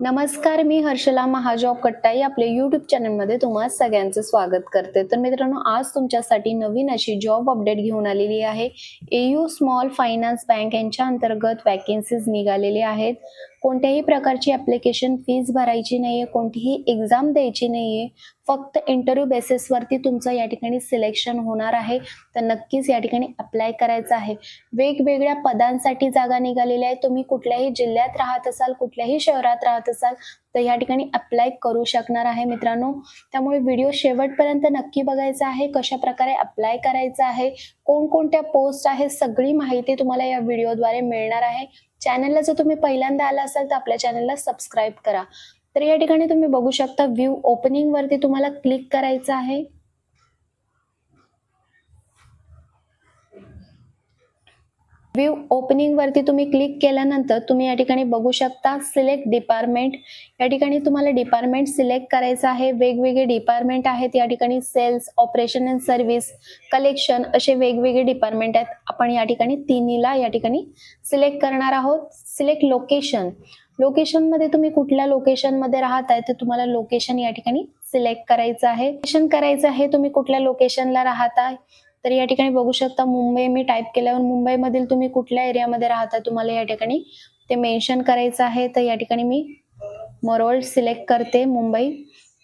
नमस्कार मी हर्षला महाजॉब कट्टाई आपल्या युट्यूब चॅनलमध्ये तुम्हाला सगळ्यांचं स्वागत करते. तर मित्रांनो आज तुमच्यासाठी नवीन अशी जॉब अपडेट घेऊन आलेली आहे. एयू स्मॉल फायनान्स बँक यांच्या अंतर्गत वॅकेन्सीज निघालेले आहेत. कोणत्याही प्रकारची ॲप्लिकेशन फीज भरायची नाहीये कोणतीही एक्झाम द्यायची नाहीये फक्त इंटरव्ह्यू बेसिसवरती तुमचं या ठिकाणी सिलेक्शन होणार आहे. तर नक्कीच या ठिकाणी अप्लाय करायचं आहे. वेगवेगळ्या पदांसाठी जागा निघालेल्या आहेत. तुम्ही कुठल्याही जिल्ह्यात राहत असाल कुठल्याही शहरात राहत असाल तर या ठिकाणी अप्लाय करू शकणार आहे मित्रांनो. त्यामुळे व्हिडिओ शेवटपर्यंत नक्की बघायचा आहे कशा प्रकारे अप्लाय करायचा आहे कोणकोणत्या पोस्ट आहे सगळी माहिती तुम्हाला या व्हिडिओद्वारे मिळणार आहे. चॅनलला जर तुम्ही पहिल्यांदा आला असाल तर आपल्या चॅनलला सबस्क्राईब करा. तर या ठिकाणी तुम्ही बघू शकता व्ह्यू ओपनिंग वरती तुम्हाला क्लिक करायचं आहे. व्ह्यू ओपनिंग वरती तुम्ही क्लिक केल्यानंतर तुम्ही या ठिकाणी बघू शकता सिलेक्ट डिपार्टमेंट या ठिकाणी तुम्हाला डिपार्टमेंट सिलेक्ट करायचं आहे. वेगवेगळे डिपार्टमेंट आहेत. या ठिकाणी sales operation and service collection असे वेगवेगळे डिपार्टमेंट आहेत. आपण या ठिकाणी तिन्हीला या ठिकाणी सिलेक्ट करणार आहोत. सिलेक्ट लोकेशन लोकेशनमध्ये तुम्ही कुठल्या लोकेशनमध्ये राहत आहे तर तुम्हाला लोकेशन या ठिकाणी सिलेक्ट करायचं आहे. लोकेशन करायचं आहे तुम्ही कुठल्या लोकेशनला राहत आहे तर या ठिकाणी बघू शकता मुंबई मी टाईप केल्यावर मुंबईमधील तुम्ही कुठल्या एरियामध्ये राहता तुम्हाला या ठिकाणी ते मेन्शन करायचं आहे. तर या ठिकाणी मी मरोळ सिलेक्ट करते मुंबई.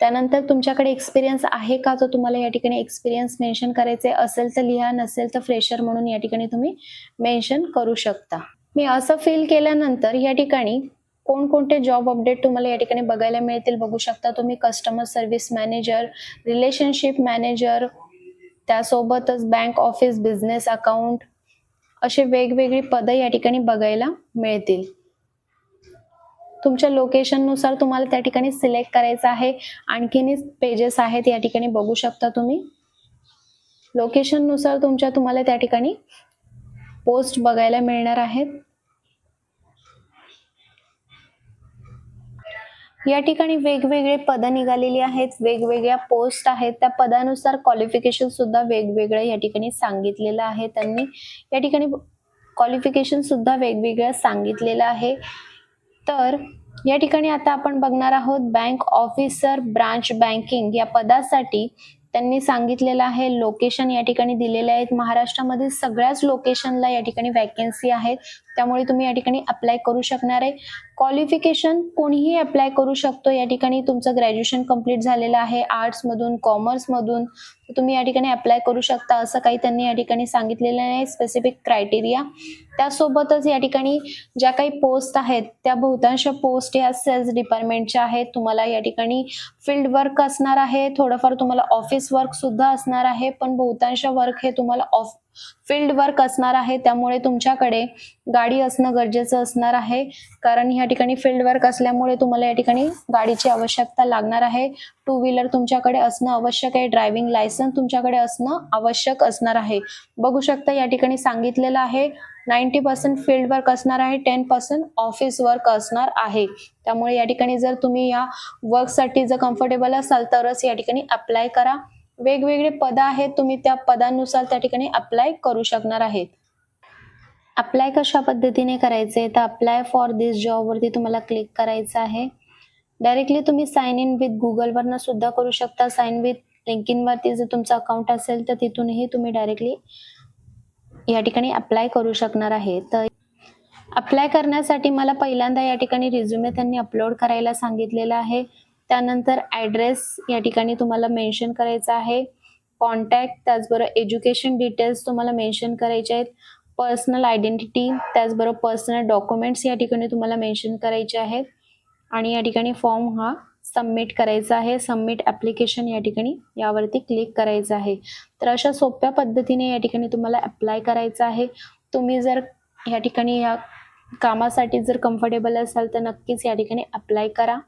त्यानंतर तुमच्याकडे एक्सपिरियन्स आहे का? तो तुम्हाला या ठिकाणी एक्सपिरियन्स मेन्शन करायचे असेल तर लिहा नसेल तर फ्रेशर म्हणून या ठिकाणी तुम्ही मेन्शन करू शकता. मी असं फिल केल्यानंतर या ठिकाणी कोणकोणते जॉब अपडेट तुम्हाला या ठिकाणी बघायला मिळतील? बघू शकता तुम्ही customer service manager relationship manager त्यासोबतच बँक ऑफिस बिझनेस अकाउंट असे वेगवेगळी पदं या ठिकाणी बघायला मिळतील. तुमच्या लोकेशननुसार तुम्हाला त्या ठिकाणी सिलेक्ट करायचं आहे. आणखीनही पेजेस आहेत या ठिकाणी बघू शकता तुम्ही. लोकेशननुसार तुमच्या तुम्हाला त्या ठिकाणी पोस्ट बघायला मिळणार आहेत. या ठिकाणी वेगवेगळे पदं निघालेली आहेत वेगवेगळ्या पोस्ट आहेत. त्या पदानुसार क्वालिफिकेशन सुद्धा वेगवेगळं या ठिकाणी सांगितलेलं आहे. त्यांनी या ठिकाणी क्वालिफिकेशन सुद्धा वेगवेगळं सांगितलेलं आहे. तर या ठिकाणी आता आपण बघणार आहोत बँक ऑफिसर ब्रांच बँकिंग या पदासाठी त्यांनी सांगितलेलं आहे. लोकेशन या ठिकाणी दिलेले आहेत. महाराष्ट्रामध्ये सगळ्याच लोकेशनला या ठिकाणी वॅकेन्सी आहेत. त्यामुळे तुम्ही या ठिकाणी अप्लाय करू शकणार आहे. क्वालिफिकेशन कोणीही अप्लाय करू शकतो. या ठिकाणी तुमचं ग्रॅज्युएशन कंप्लीट झालेलं आहे. आर्ट्समधून कॉमर्समधून तुम्ही या ठिकाणी अप्लाय करू शकता. असं काही त्यांनी या ठिकाणी सांगितलेलं नाही. स्पेसिफिक क्रायटेरिया त्यासोबतच या ठिकाणी ज्या काही पोस्ट आहेत त्या बहुतांश पोस्ट या सेल्स डिपार्टमेंटच्या आहेत. तुम्हाला या ठिकाणी फील्ड वर्क असणार आहे. थोडंफार तुम्हाला ऑफिस वर्क सुद्धा असणार आहे. पण बहुतांश वर्क हे तुम्हाला ऑफ फील्ड वर्क असणार आहे त्यामुळे तुमच्याकडे गाडी असणं गरजेचं असणार आहे. कारण या ठिकाणी फील्ड वर्क असल्यामुळे तुम्हाला या ठिकाणी गाडीची आवश्यकता लागणार आहे. टू व्हीलर तुमच्याकडे असणं आवश्यक आहे. ड्रायव्हिंग लायसन्स तुमच्याकडे असणं आवश्यक असणार आहे. बघू शकता या ठिकाणी सांगितलेलं आहे नाईन्टी पर्सेंट फील्ड वर्क असणार आहे टेन पर्सेंट ऑफिस वर्क असणार आहे. त्यामुळे या ठिकाणी जर तुम्ही या वर्कसाठी जर कम्फर्टेबल असाल तरच या ठिकाणी अप्लाय करा. वेगवेगळे पद आहेत तुम्ही त्या पदानुसार त्या ठिकाणी अप्लाय करू शकणार आहेत. अप्लाय कशा पद्धतीने करायचे? तर अप्लाय फॉर दिस जॉबवरती तुम्हाला क्लिक करायचं आहे. डायरेक्टली तुम्ही साइन इन विथ गुगलवरनं सुद्धा करू शकता. साइन विथ लिंकिनवरती जर तुमचं अकाउंट असेल तर तिथूनही तुम्ही डायरेक्टली या ठिकाणी अप्लाय करू शकणार आहे. तर अप्लाय करण्यासाठी मला पहिल्यांदा या ठिकाणी रिझ्युमे त्यांनी अपलोड करायला सांगितलेलं आहे. त्यानंतर ॲड्रेस या ठिकाणी तुम्हाला मेन्शन करायचा आहे. कॉन्टॅक्ट त्याचबरोबर एज्युकेशन डिटेल्स तुम्हाला मेन्शन करायचे आहेत. पर्सनल आयडेंटिटी त्याचबरोबर पर्सनल डॉक्युमेंट्स या ठिकाणी तुम्हाला मेन्शन करायचे आहेत. आणि या ठिकाणी फॉर्म हा सबमिट करायचा आहे. सबमिट ॲप्लिकेशन या ठिकाणी यावरती क्लिक करायचं आहे. तर अशा सोप्या पद्धतीने या ठिकाणी तुम्हाला अप्लाय करायचं आहे. तुम्ही जर या ठिकाणी या कामासाठी जर कम्फर्टेबल असाल तर नक्कीच या ठिकाणी अप्लाय करा.